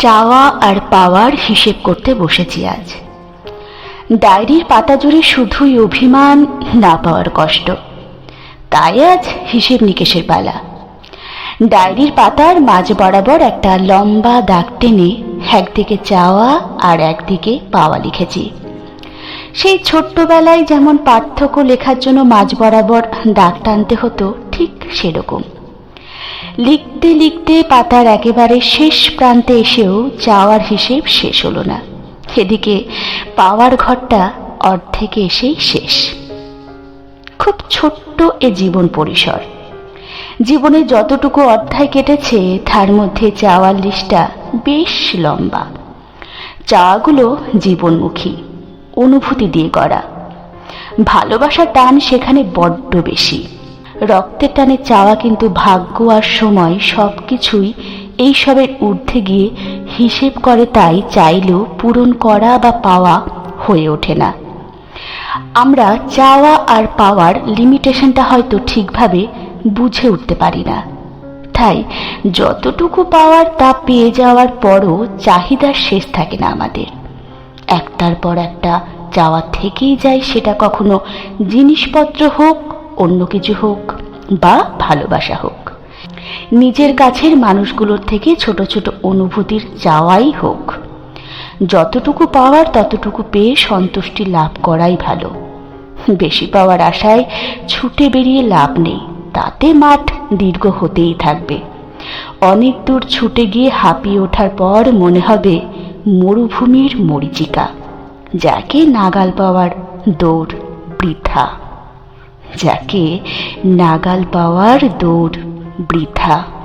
চাওয়া আর পাওয়ার হিসেব করতে বসেছি আজ। ডায়েরির পাতা জুড়ে শুধুই অভিমান, না পাওয়ার কষ্ট। তাই আজ হিসেব নিকেশের পালা। ডায়েরির পাতার মাঝ বরাবর একটা লম্বা দাগ টেনে একদিকে চাওয়া আর একদিকে পাওয়া লিখেছি। সেই ছোট্টবেলায় যেমন পার্থক্য লেখার জন্য মাঝ বরাবর দাগ টানতে হতো, ঠিক সেরকম। লিখতে লিখতে পাতার একেবারে শেষ প্রান্তে এসেও চাওয়ার হিসেব শেষ হলো না। এদিকে পাওয়ার ঘরটা অর্ধেকে এসেই শেষ। খুব ছোট্ট এ জীবন পরিসর। জীবনে যতটুকু অধ্যায় কেটেছে, তার মধ্যে চাওয়ার লিস্টটা বেশ লম্বা। চাওয়াগুলো জীবনমুখী, অনুভূতি দিয়ে করা ভালোবাসার টান সেখানে বড্ড বেশি। রক্তের টানে চাওয়া কিন্তু ভাগ্য আর সময় সব কিছুই এইসবের ঊর্ধ্বে গিয়ে হিসেব করে তাই চাইলেও পূরণ করা বা পাওয়া হয়ে ওঠে না। আমরা চাওয়া আর পাওয়ার লিমিটেশনটা হয়তো ঠিকভাবে বুঝে উঠতে পারি না। তাই যতটুকু পাওয়ার তা পেয়ে যাওয়ার পরও চাহিদার শেষ থাকে না আমাদের। একটার পর একটা চাওয়া থেকেই যায় সেটা কখনো জিনিসপত্র হোক অন্য কিছু হোক বা ভালোবাসা হোক। নিজের কাছের মানুষগুলোর থেকে ছোট ছোট অনুভূতির চাওয়াই হোক। যতটুকু পাওয়ার ততটুকু পেয়ে সন্তুষ্টি লাভ করাই ভালো। বেশি পাওয়ার আশায় ছুটে বেরিয়ে লাভ নেই, তাতে মাঠ দীর্ঘ হতেই থাকবে। অনেক দূর ছুটে গিয়ে হাঁপিয়ে ওঠার পর মনে হবে মরুভূমির মরিচিকা, যাকে নাগাল পাওয়ার দৌড় বৃথা। যাকে নাগাল পাওয়ার দৌড় বৃথা।